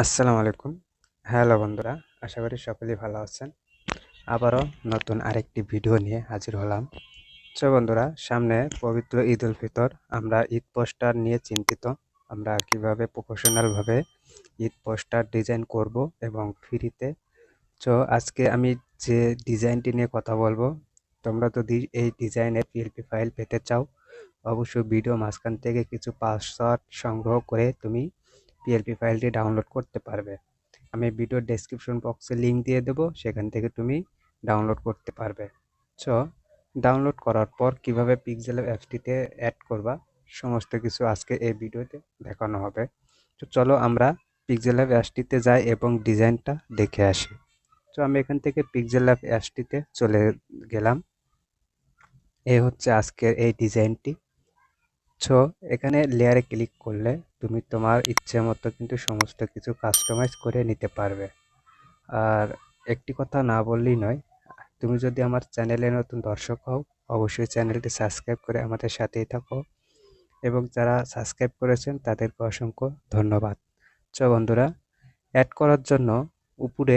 আসসালামু আলাইকুম। হ্যালো বন্ধুরা, আশা করি সকলেই ভালো আছেন। আবারও নতুন আরেকটি ভিডিও নিয়ে হাজির হলাম। তো বন্ধুরা, সামনে পবিত্র ঈদ উল ফিতর, আমরা ঈদ পোস্টার নিয়ে চিন্তিত। আমরা কীভাবে প্রফেশনালভাবে ঈদ পোস্টার ডিজাইন করব এবং ফ্রিতে? তো আজকে আমি যে ডিজাইনটি নিয়ে কথা বলব, তোমরা যদি এই ডিজাইনের পিএলপি ফাইল পেতে চাও, অবশ্যই ভিডিও মাঝখান থেকে কিছু পাসওয়ার্ড সংগ্রহ করে তুমি পিএলপি ফাইলটি ডাউনলোড করতে পারবে। আমি ভিডিও ডেসক্রিপশন বক্সে লিঙ্ক দিয়ে দেবো, সেখান থেকে তুমি ডাউনলোড করতে পারবে। সো ডাউনলোড করার পর কীভাবে পিক্সেল অ্যাপসটিতে অ্যাড করবা, সমস্ত কিছু আজকে এই ভিডিওতে দেখানো হবে। তো চলো আমরা পিক্সেল অ্যাপ অ্যাপসটিতে যাই এবং ডিজাইনটা দেখে আসি। তো আমি এখান থেকে পিক্সেল অ্যাপ অ্যাপসটিতে চলে গেলাম। এই হচ্ছে আজকের এই ডিজাইনটি। সো এখানে লেয়ারে ক্লিক করলে তুমি তোমার ইচ্ছে মতো কিন্তু সমস্ত কিছু কাস্টমাইজ করে নিতে পারবে। আর একটি কথা না বললেই নয়, তুমি যদি আমার চ্যানেলে নতুন দর্শক হও, অবশ্যই চ্যানেলটি সাবস্ক্রাইব করে আমাদের সাথেই থাকো। এবং যারা সাবস্ক্রাইব করেছেন, তাদেরকে অসংখ্য ধন্যবাদ। সো বন্ধুরা অ্যাড করার জন্য উপরে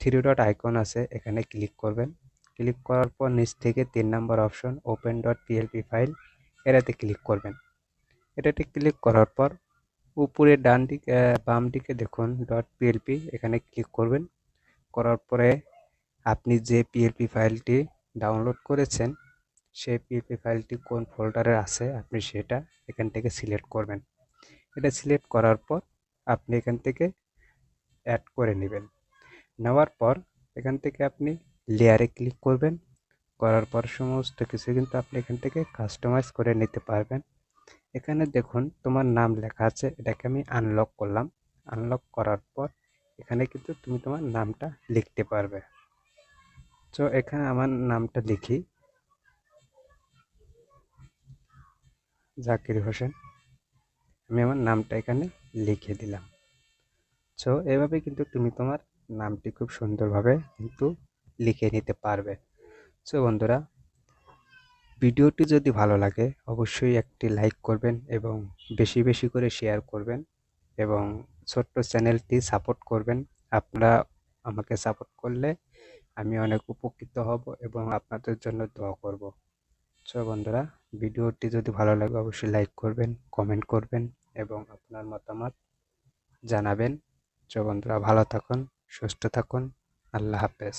থ্রি ডট আইকন আছে, এখানে ক্লিক করবেন। ক্লিক করার পর নিচ থেকে তিন নম্বর option open dot PLP file এটাতে ক্লিক করবেন। এটাতে ক্লিক করার পর উপরে ডান দিকে বাম দিকে দেখুন ডট পিএলপি এখানে ক্লিক করবেন। করার পরে আপনি যে পিএলপি ফাইলটি ডাউনলোড করেছেন, সেই পিএলপি ফাইলটি কোন ফোল্ডারে আছে আপনি সেটা এখান থেকে সিলেক্ট করবেন। এটা সিলেক্ট করার পর আপনি এখান থেকে অ্যাড করে নেবেন। নেওয়ার পর এখান থেকে আপনি লেয়ারে ক্লিক করবেন। করার পর সমস্ত কিছু কিন্তু আপনি এখান থেকে কাস্টমাইজ করে নিতে পারবেন। এখানে দেখুন তোমার নাম লেখা আছে, এটাকে আমি আনলক করলাম। আনলক করার পর এখানে কিন্তু তুমি তোমার নামটা লিখতে পারবে। তো এখানে আমার নামটা লিখি। জাকির হোসেন, আমি আমার নামটা এখানে লিখে দিলাম। সো এভাবে কিন্তু তুমি তোমার নামটি খুব সুন্দরভাবে কিন্তু লিখে নিতে পারবে। সো বন্ধুরা, ভিডিওটি যদি ভালো লাগে, অবশ্যই একটি লাইক করবেন এবং বেশি বেশি করে শেয়ার করবেন এবং ছোট্ট চ্যানেলটি সাপোর্ট করবেন। আপনারা আমাকে সাপোর্ট করলে আমি অনেক উপকৃত হব এবং আপনাদের জন্য দোয়া করব। সো বন্ধুরা, ভিডিওটি যদি ভালো লাগে, অবশ্যই লাইক করবেন, কমেন্ট করবেন এবং আপনার মতামত জানাবেন। সো বন্ধুরা, ভালো থাকুন, সুস্থ থাকুন। আল্লাহ হাফেজ।